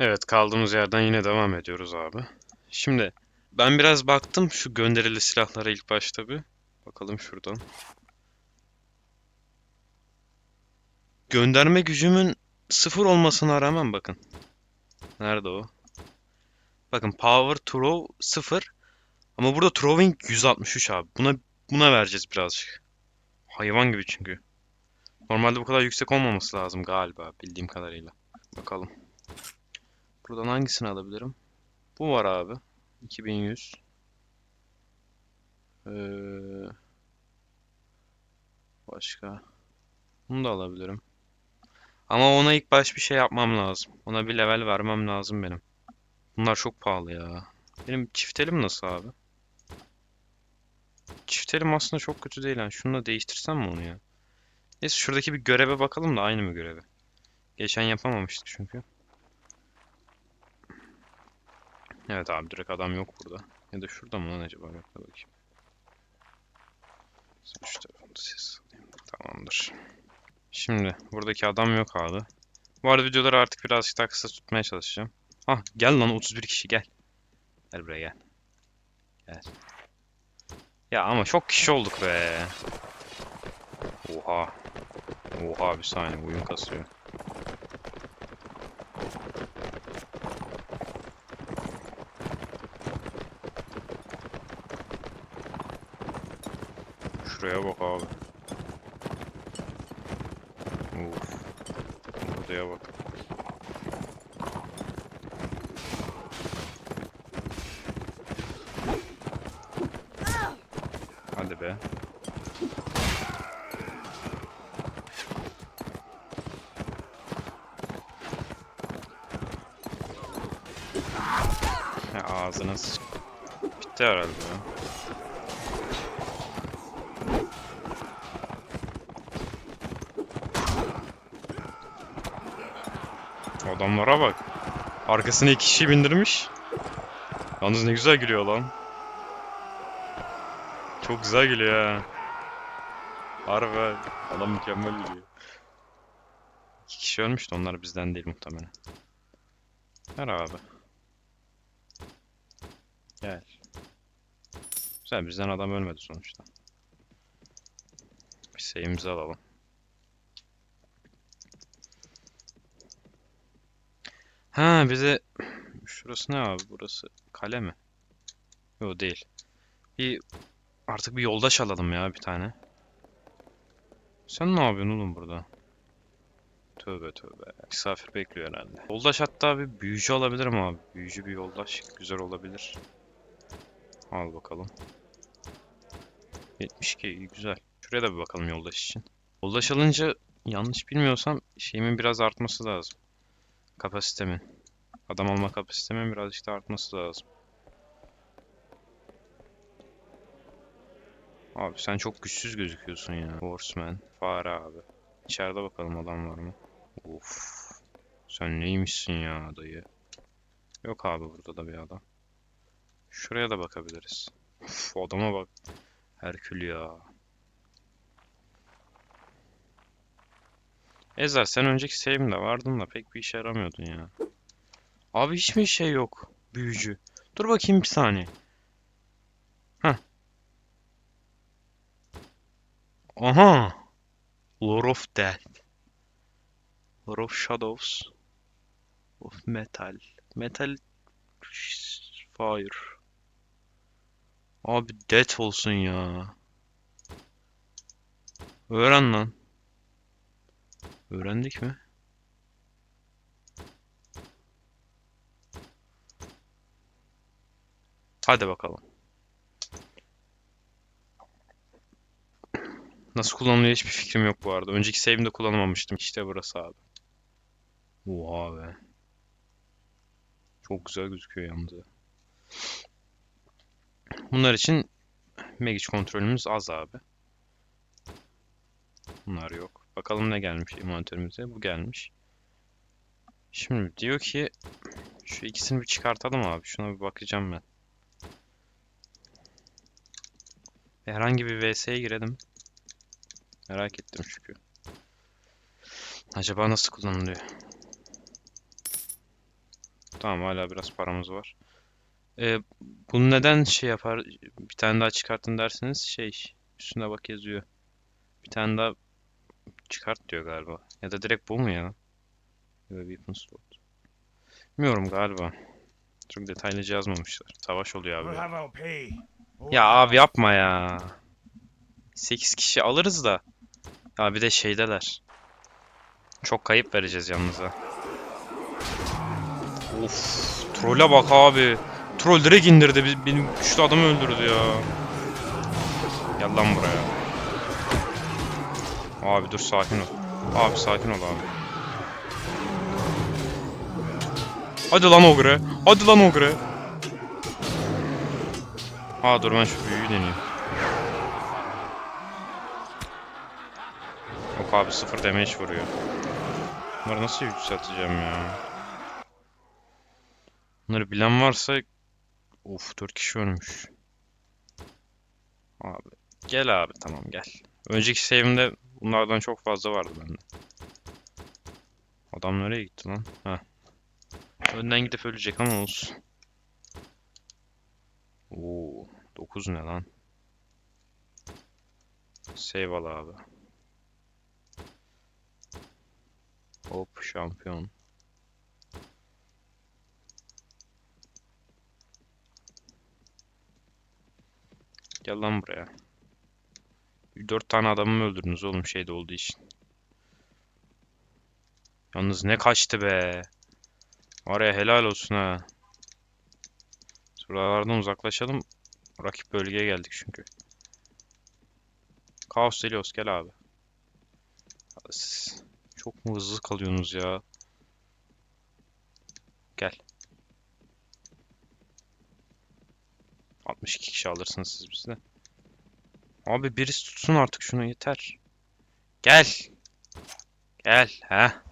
Evet kaldığımız yerden yine devam ediyoruz abi. Şimdi ben biraz baktım şu gönderili silahlara ilk başta bir. Bakalım şuradan. Gönderme gücümün sıfır olmasına rağmen bakın. Nerede o? Bakın power throw sıfır. Ama burada throwing 163 abi. Buna buna vereceğiz birazcık. Hayvan gibi çünkü. Normalde bu kadar yüksek olmaması lazım galiba bildiğim kadarıyla. Bakalım. Buradan hangisini alabilirim? Bu var abi. 2100. Ee, başka. Bunu da alabilirim. Ama ona ilk baş bir şey yapmam lazım. Ona bir level vermem lazım benim. Bunlar çok pahalı ya. Benim çiftelim nasıl abi? Çiftelim aslında çok kötü değil. Yani şunu da değiştirsem mi onu ya? Neyse şuradaki bir göreve bakalım da aynı mı görevi? Geçen yapamamıştık çünkü. Evet abi direkt adam yok burada. Ya da şurada mı lan acaba? Bekle bakayım. Sen şu tarafını ses alayım. Tamamdır. Şimdi buradaki adam yok abi. Bu arada videoları artık birazcık daha kısa tutmaya çalışacağım. Ah gel lan 31 kişi gel. Gel buraya gel. Gel. Ya ama çok kişi olduk be. Oha. Oha bir saniye oyun kasıyor. Şuraya bak abi. Uf. Buraya bak. Hadi be. Ağzına sıç. Bitti herhalde ya. Adamlara bak. Arkasına iki kişi bindirmiş. Yalnız ne güzel gülüyor lan. Çok güzel gülüyor ha. Harbi. Adam mükemmel gülüyor. İki kişi ölmüş de onlar bizden değil muhtemelen. Ver abi. Gel. Güzel bizden adam ölmedi sonuçta. Bir sayımızı alalım. Ha bize şurası ne abi burası kale mi? Yok değil. Bir artık bir yoldaş alalım ya bir tane. Sen ne yapıyorsun oğlum burada? Tövbe tövbe. Misafir bekliyor herhalde. Yoldaş hatta bir büyücü alabilirim abi. Büyücü bir yoldaş güzel olabilir. Al bakalım. 72 iyi güzel. Şuraya da bir bakalım yoldaş için. Yoldaş alınca yanlış bilmiyorsam şeyimin biraz artması lazım. Kapasitemin. Adam alma kapasitemin birazcık da artması lazım. Abi sen çok güçsüz gözüküyorsun ya. Horseman, fare abi. İçeride bakalım adam var mı? Of. Sen neymişsin ya dayı? Yok abi burada da bir adam. Şuraya da bakabiliriz. Uf, adama bak. Herkül ya. Ezer sen önceki save'imde vardın da pek bir işe yaramıyordun ya. Abi hiç mi şey yok? Büyücü. Dur bakayım bir saniye. Heh. Aha. Lord of Death. Lord of Shadows. Of Metal. Metal Fire. Abi Death olsun ya. Öğren lan. Öğrendik mi? Hadi bakalım. Nasıl kullanılıyor hiçbir fikrim yok bu arada. Önceki save'imde kullanamamıştım. İşte burası abi. Oha be. Çok güzel gözüküyor yalnız. ya. Bunlar için Magic kontrolümüz az abi. Bunlar yok. Bakalım ne gelmiş inventörümüze. Bu gelmiş. Şimdi diyor ki şu ikisini bir çıkartalım abi. Şuna bir bakacağım ben. Herhangi bir VS'ye girelim. Merak ettim çünkü. Acaba nasıl kullanılıyor? Tamam hala biraz paramız var. Ee, bunu neden şey yapar? Bir tane daha çıkartın derseniz şey üstünde bak yazıyor. Bir tane daha çıkart diyor galiba. Ya da direkt bu mu ya? Da weapon slot. Bilmiyorum galiba. Çok detaylıca yazmamışlar. Savaş oluyor abi. Ya abi yapma ya. 8 kişi alırız da. Ya bir de şeydeler. Çok kayıp vereceğiz yalnız ha. Of, trolle bak abi. Troll direkt indirdi. Benim güçlü adamı öldürdü ya. Gel lan buraya. Abi dur sakin ol. Abi sakin ol abi. Hadi lan Ogre. Hadi lan Ogre. Ha dur ben şu büyüyü deneyeyim. Yok abi sıfır damage vuruyor. Bunları nasıl yükselteceğim ya? Bunları bilen varsa... Of 4 kişi ölmüş. Abi gel abi tamam gel. Önceki save'imde bunlardan çok fazla vardı bende. Adam nereye gitti lan? Ha. Önden gidip ölecek ama olsun. Oo, 9 ne lan? Save abi. Hop şampiyon. Gel lan buraya. 4 tane adamımı öldürdünüz oğlum şeyde olduğu için. Yalnız ne kaçtı be. Var ya helal olsun ha. Şuralardan uzaklaşalım. Rakip bölgeye geldik çünkü. Kaos Helios gel abi. Siz çok mu hızlı kalıyorsunuz ya? Gel. 62 kişi alırsınız siz bizde. Abi birisi tutsun artık şunu yeter. Gel. Gel. ha.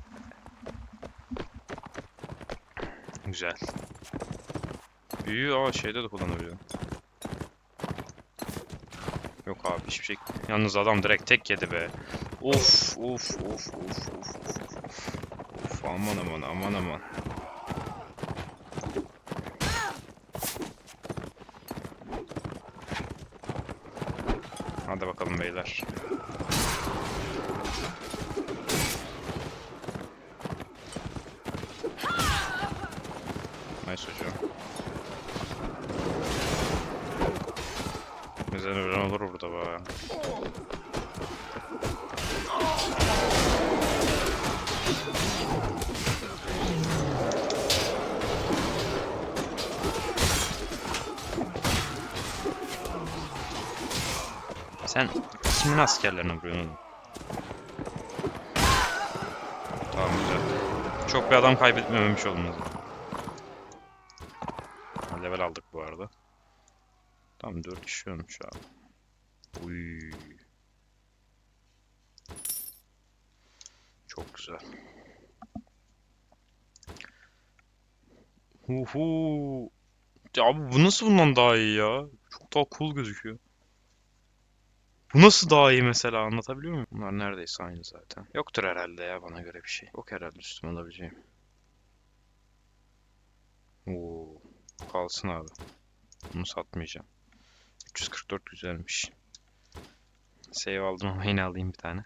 Güzel. Büyüğü aa şeyde de kullanabiliyorum. Yok abi hiçbir şey. Yalnız adam direkt tek yedi be. Of of of of of. Of aman aman aman aman. Bakalım beyler. Kimin askerlerine vuruyorsun oğlum? Tamam güzel. Çok bir adam kaybetmememiş olmaz. Ha, Level aldık bu arada. Tamam 4 kişi ölmüş abi. Uy. Çok güzel. Uhu. Ya bu nasıl bundan daha iyi ya? Çok daha cool gözüküyor. Bu nasıl daha iyi mesela anlatabiliyor muyum? Bunlar neredeyse aynı zaten. Yoktur herhalde ya bana göre bir şey. Yok herhalde üstüme alabileceğim. Oo, kalsın abi. Bunu satmayacağım. 344 güzelmiş. Save aldım ama yine alayım bir tane.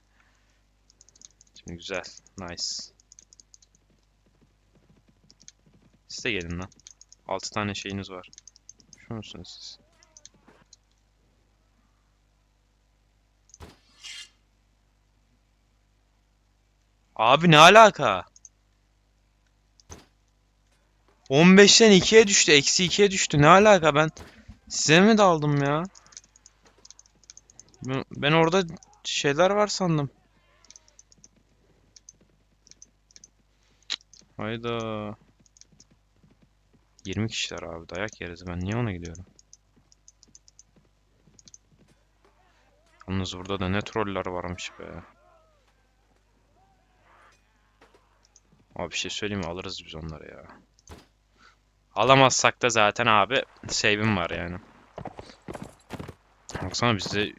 Şimdi güzel. Nice. Siz de gelin lan. 6 tane şeyiniz var. Şu musunuz siz? Abi ne alaka? 15'ten 2'ye düştü. Eksi 2'ye düştü. Ne alaka ben? Size mi daldım ya? Ben, orada şeyler var sandım. Hayda. 20 kişiler abi dayak yeriz. Ben niye ona gidiyorum? Yalnız burada da ne troller varmış be. Abi bir şey söyleyeyim mi? Alırız biz onları ya. Alamazsak da zaten abi save'im var yani. Baksana bizde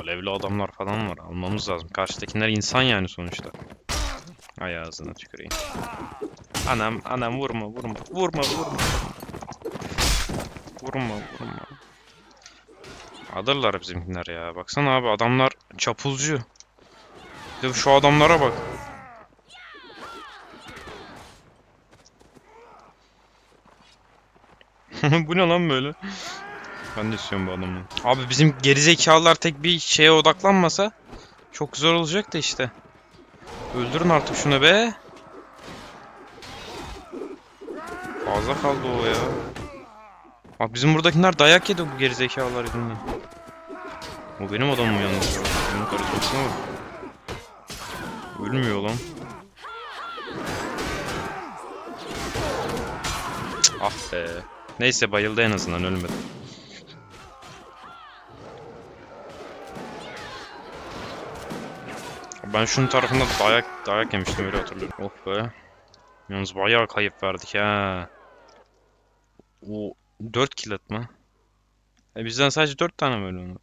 alevli adamlar falan var. Almamız lazım. Karşıdakiler insan yani sonuçta. Ay ağzına tüküreyim. Anam anam vurma vurma vurma vurma. Vurma vurma. Alırlar bizimkiler ya. Baksana abi adamlar çapulcu. Şu adamlara bak. Bu ne lan böyle? Ben de istiyorum bu adamı. Abi bizim gerizekalılar tek bir şeye odaklanmasa çok güzel olacak da işte. Öldürün artık şunu be. Fazla kaldı o ya. Bak bizim buradakiler dayak yedi bu gerizekalılar yüzünden. O benim adamım yalnız. Benim karışmasına bak. Ölmüyor lan. Cık, Ah be. Neyse bayıldı en azından ölmedi. Ben şunun tarafında dayak dayak yemiştim öyle hatırlıyorum. Oh be. Yalnız bayağı kayıp verdik ha. O 4 kill atma. E bizden sadece 4 tane mi öyle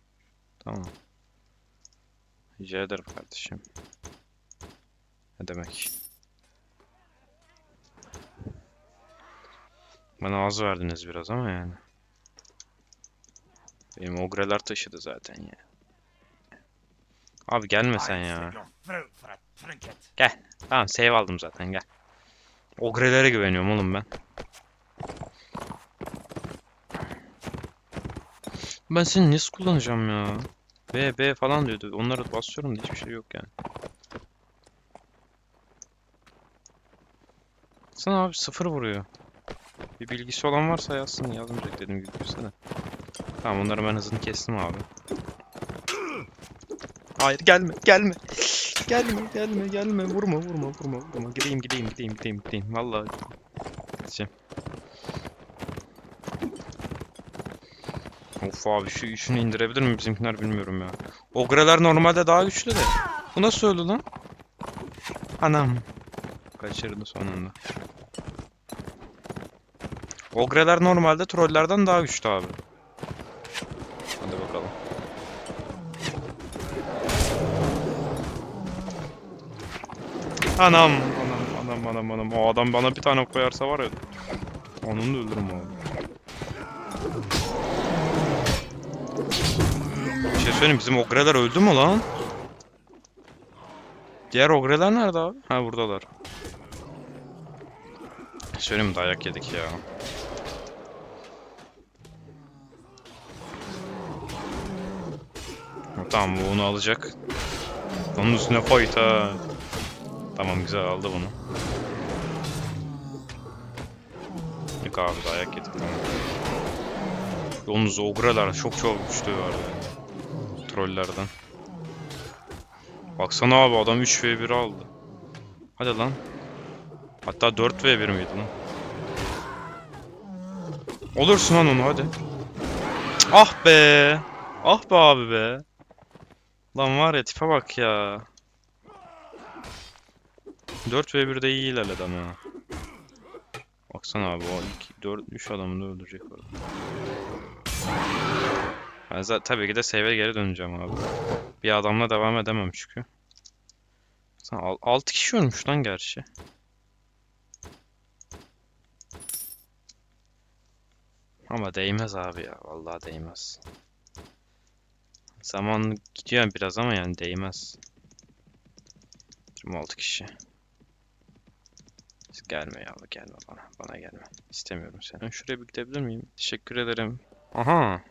Tamam. Rica ederim kardeşim. Ne demek? Bana az verdiniz biraz ama yani. Benim ogreler taşıdı zaten ya. Abi gelme sen ya. Tamam save aldım zaten gel. Ogrelere güveniyorum oğlum ben. Ben seni nasıl kullanacağım ya? B, B falan diyordu. Onlara basıyorum da hiçbir şey yok yani. Sana abi sıfır vuruyor. Bir bilgisi olan varsa yazsın yazmayacak dedim gibi düşünsene. Tamam onları ben hızını kestim abi. Hayır gelme gelme. Gelme gelme gelme vurma vurma vurma vurma. Gideyim gideyim gideyim gideyim gideyim. Vallahi gideceğim. Of abi şu şunu indirebilir mi bizimkiler bilmiyorum ya. Ogreler normalde daha güçlü de. Bu nasıl öldü lan? Anam. Kaçırdı sonunda. Ogreler normalde trollerden daha güçlü abi. Hadi bakalım. Anam, anam, anam, anam, anam. O adam bana bir tane koyarsa var ya. Onu da öldürürüm abi. Bir şey söyleyeyim bizim ogreler öldü mü lan? Diğer ogreler nerede abi? Ha buradalar. Söyleyeyim mi dayak yedik ya. Tamam bu onu alacak. Onun üstüne fight ha. Tamam güzel aldı bunu. Yok abi dayak yedik tamam. Yalnız ogreler çok çok güçlü var ya. Trollerden. Baksana abi adam 3v1 aldı. Hadi lan. Hatta 4v1 miydi lan? Olursun lan onu hadi. Ah be. Ah be abi be. Lan var ya tipe bak ya. 4v1'de iyi ilerledi ama. Baksana abi o 2 4 3 adamı da öldürecek orada. Ben zaten tabii ki de save'e geri döneceğim abi. Bir adamla devam edemem çünkü. Sen 6 kişi ölmüş lan gerçi. Ama değmez abi ya. Vallahi değmez. Zaman gidiyor biraz ama yani değmez. 26 kişi. Gelme ya gelme bana. Bana gelme. İstemiyorum seni. Ben şuraya bir gidebilir miyim? Teşekkür ederim. Aha.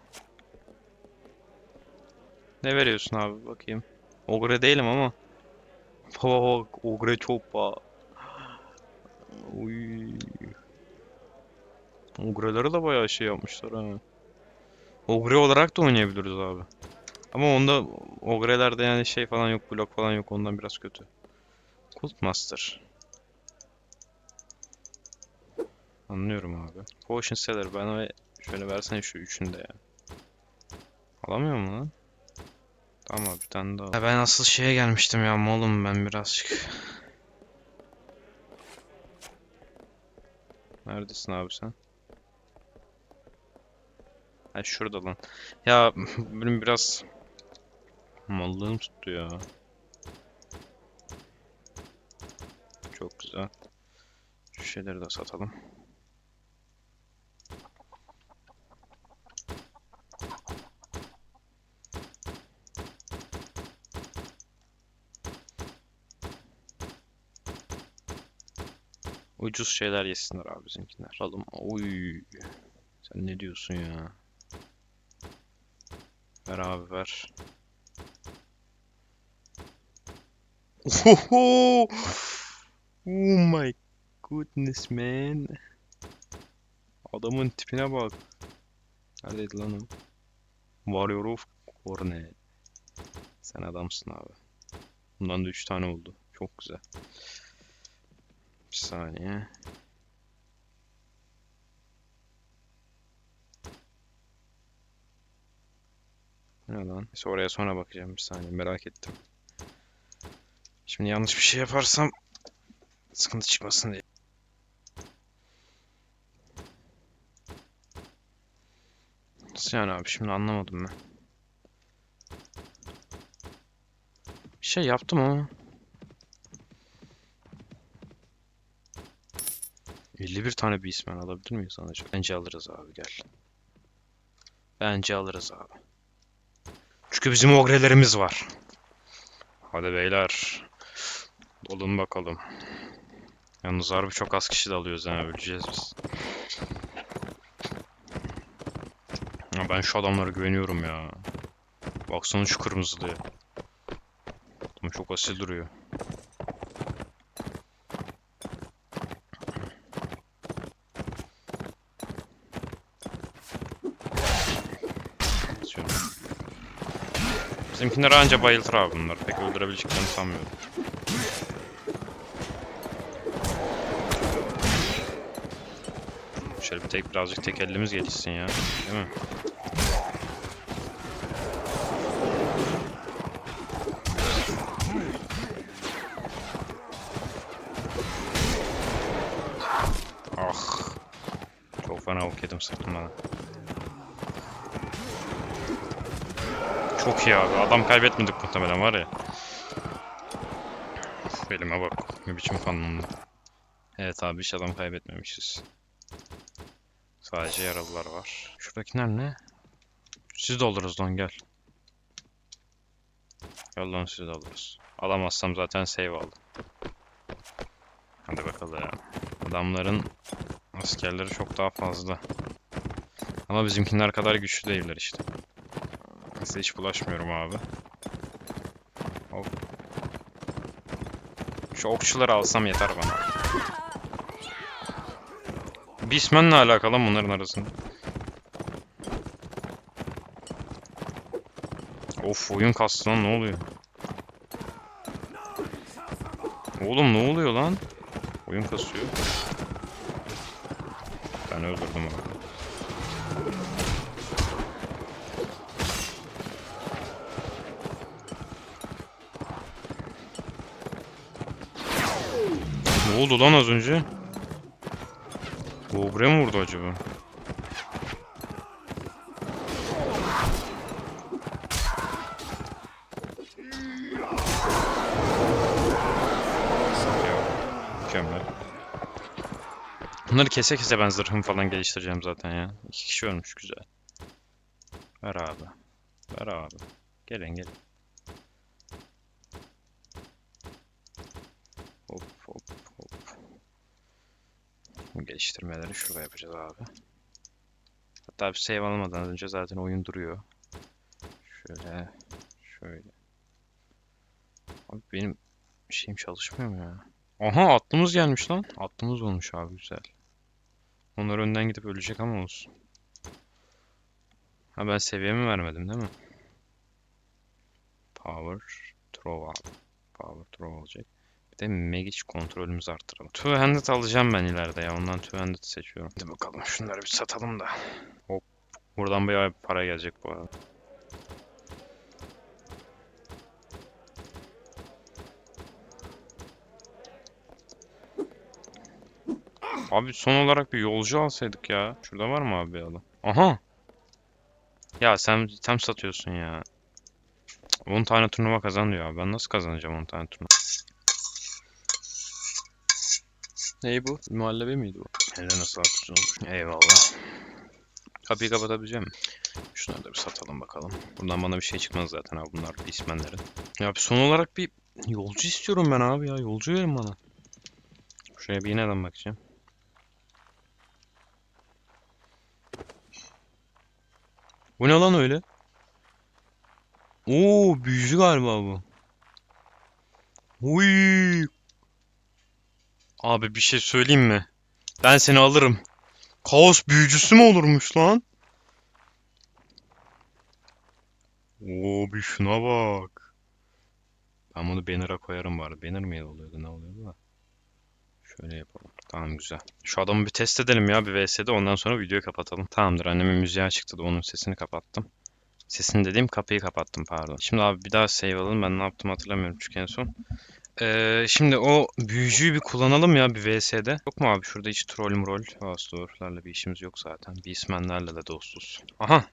Ne veriyorsun abi bakayım. Ogre değilim ama. Baba bak Ogre çok pa. Uy. Ogre'ları da bayağı şey yapmışlar ha. Ogre olarak da oynayabiliriz abi. Ama onda Ogre'lerde yani şey falan yok, blok falan yok. Ondan biraz kötü. Cult Master. Anlıyorum abi. Potion Seller bana şöyle versene şu üçünü de ya. Alamıyor mu lan? Tamam bir tane daha. Ya ben asıl şeye gelmiştim ya malum ben birazcık. Neredesin abi sen? Ha şurada lan. Ya benim biraz mallığım tuttu ya. Çok güzel. Şu şeyleri de satalım. Ucuz şeyler yesinler abi bizimkiler. Alalım. Oy. Sen ne diyorsun ya? Ver abi ver. Oh my goodness man. Adamın tipine bak. Neredeydi lan o? Warrior of Cornell. Sen adamsın abi. Bundan da 3 tane oldu. Çok güzel. Bir saniye. Ne lan? Neyse oraya sonra bakacağım bir saniye merak ettim. Şimdi yanlış bir şey yaparsam sıkıntı çıkmasın diye. Nasıl yani abi şimdi anlamadım ben. Bir şey yaptım ama. 51 tane Beastman alabilir miyiz acaba? Bence alırız abi gel. Bence alırız abi. Çünkü bizim ogrelerimiz var. Hadi beyler. Dolun bakalım. Yalnız harbi çok az kişi de alıyoruz ha öleceğiz biz. Ya ben şu adamlara güveniyorum ya. Baksana şu kırmızılıya. Adam çok asil duruyor. Atıyorum. Bizimkiler anca bayıltır abi bunlar. Pek öldürebileceklerini sanmıyorum. Şöyle bir tek birazcık tek elimiz gelişsin ya. Değil mi? Ah. Çok fena ok yedim sırtımdan. Çok iyi abi. Adam kaybetmedik muhtemelen var ya. Uf, elime bak. Ne biçim kanlandı. Evet abi hiç adam kaybetmemişiz. Sadece yaralılar var. Şuradakiler ne? Siz de alırız lan gel. Lan siz de alırız. Alamazsam zaten save aldım. Hadi bakalım. Adamların askerleri çok daha fazla. Ama bizimkiler kadar güçlü değiller işte. Size hiç bulaşmıyorum abi. Hop. Şu okçuları alsam yeter bana. Beastman'la alakalı bunların arasında? Of oyun kastı lan ne oluyor? Oğlum ne oluyor lan? Oyun kasıyor. Ben öldürdüm abi. Ne oldu lan az önce? Bu buraya mı vurdu acaba? Mükemmel. Bunları kese kese ben zırhımı falan geliştireceğim zaten ya. İki kişi ölmüş güzel. Ver abi. Ver abi. Gelin gelin. Hop hop hop. Bu geliştirmeleri şurada yapacağız abi. Hatta bir save almadan önce zaten oyun duruyor. Şöyle. Şöyle. Abi benim şeyim çalışmıyor mu ya? Aha atlımız gelmiş lan. Atlımız olmuş abi güzel. Onlar önden gidip ölecek ama olsun. Ha ben seviyemi vermedim değil mi? Power Throw abi. Power Throw olacak. De Magic kontrolümüzü arttıralım. Two-handed alacağım ben ileride ya. Ondan two-handed seçiyorum. Hadi bakalım şunları bir satalım da. Hop. Buradan bayağı para gelecek bu arada. Abi son olarak bir yolcu alsaydık ya. Şurada var mı abi adam? Aha. Ya sen tem satıyorsun ya. Cık, 10 tane turnuva kazan diyor abi. Ben nasıl kazanacağım 10 tane turnuva? Ney bu? Muhallebi miydi bu? Eline sağlık güzel olmuş. Eyvallah. Kapıyı kapatabileceğim mi? Şunları da bir satalım bakalım. Bundan bana bir şey çıkmaz zaten abi bunlar ismenlerin. Ya bir son olarak bir yolcu istiyorum ben abi ya. Yolcu verin bana. Şuraya bir iğneden bakacağım. Bu ne lan öyle? Oo büyücü galiba bu. Uy. Abi bir şey söyleyeyim mi? Ben seni alırım. Kaos büyücüsü mü olurmuş lan? Oo bir şuna bak. Ben bunu banner'a koyarım bari. Banner mı oluyordu ne oluyordu da. Şöyle yapalım. Tamam güzel. Şu adamı bir test edelim ya bir VS'de ondan sonra videoyu kapatalım. Tamamdır annemin müziği çıktı da onun sesini kapattım. Sesini dediğim kapıyı kapattım pardon. Şimdi abi bir daha save alalım. Ben ne yaptım hatırlamıyorum çünkü en son. Ee, şimdi o büyücüyü bir kullanalım ya bir VS'de. Yok mu abi şurada hiç troll rol Ağustoslarla bir işimiz yok zaten. Beastmenlerle de dostuz. Aha.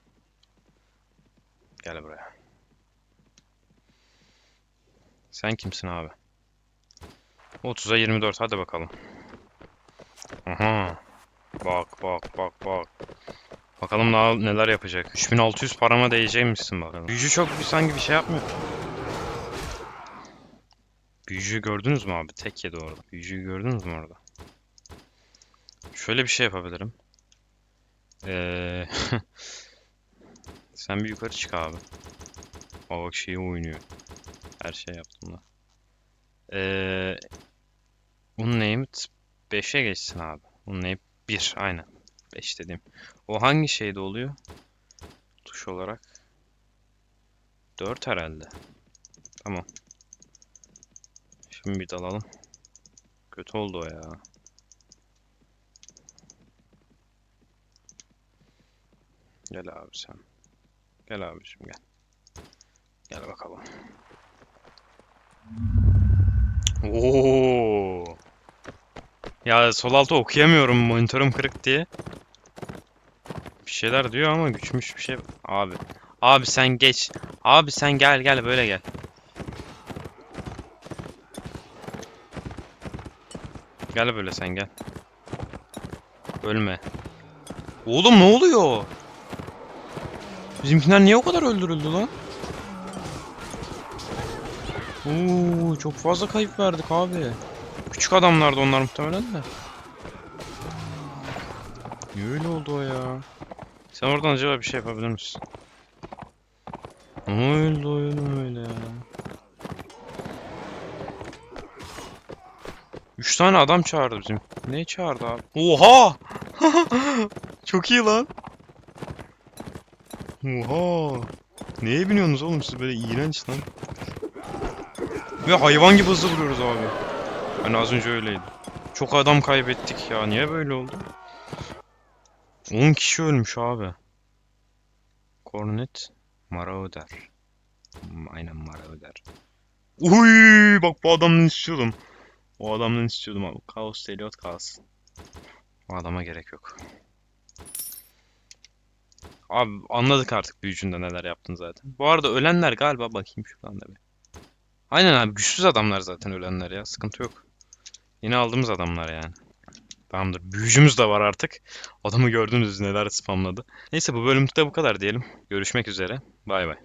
Gel buraya. Sen kimsin abi? 30'a 24 hadi bakalım. Aha. Bak bak bak bak. Bakalım daha neler yapacak. 3600 parama değecekmişsin bakalım. Büyücü çok bir sanki bir şey yapmıyor. Büyücüyü gördünüz mü abi? Tek yedi orada. Büyücüyü gördünüz mü orada? Şöyle bir şey yapabilirim. Ee... Sen bir yukarı çık abi. Aa bak şeyi oynuyor. Her şey yaptım da. Ee... Unnamed 5'e geçsin abi. Unnamed 1 aynen. 5 dediğim. O hangi şeyde oluyor? Tuş olarak. 4 herhalde. Tamam. Şimdi bir dalalım. Kötü oldu o ya. Gel abi sen. Gel abiciğim gel. Gel bakalım. Oo. Ya sol altı okuyamıyorum monitörüm kırık diye. Bir şeyler diyor ama güçmüş bir şey. Abi. Abi sen geç. Abi sen gel gel böyle gel. Gel böyle sen gel. Ölme. Oğlum ne oluyor? Bizimkiler niye o kadar öldürüldü lan? Oo, çok fazla kayıp verdik abi. Küçük adamlardı onlar muhtemelen de. Niye öyle oldu o ya? Sen oradan acaba bir şey yapabilir misin? Ne öldü oyunum öyle ya? Üç tane adam çağırdı bizim. Ne çağırdı abi? Oha! Çok iyi lan. Oha! Neye biniyorsunuz oğlum siz böyle iğrenç lan. Ve hayvan gibi hızlı vuruyoruz abi. Hani az önce öyleydi. Çok adam kaybettik ya. Niye böyle oldu? 10 kişi ölmüş abi. Cornet Marauder. Aynen Marauder. Uy, bak bu adamdan istiyordum. O adamdan istiyordum abi. Kaos Eliot kalsın. O adama gerek yok. Abi anladık artık büyücünde neler yaptın zaten. Bu arada ölenler galiba bakayım şuradan da bir. Aynen abi güçsüz adamlar zaten ölenler ya. Sıkıntı yok. Yine aldığımız adamlar yani. Tamamdır. Büyücümüz de var artık. Adamı gördünüz neler spamladı. Neyse bu bölümde bu kadar diyelim. Görüşmek üzere. Bay bay.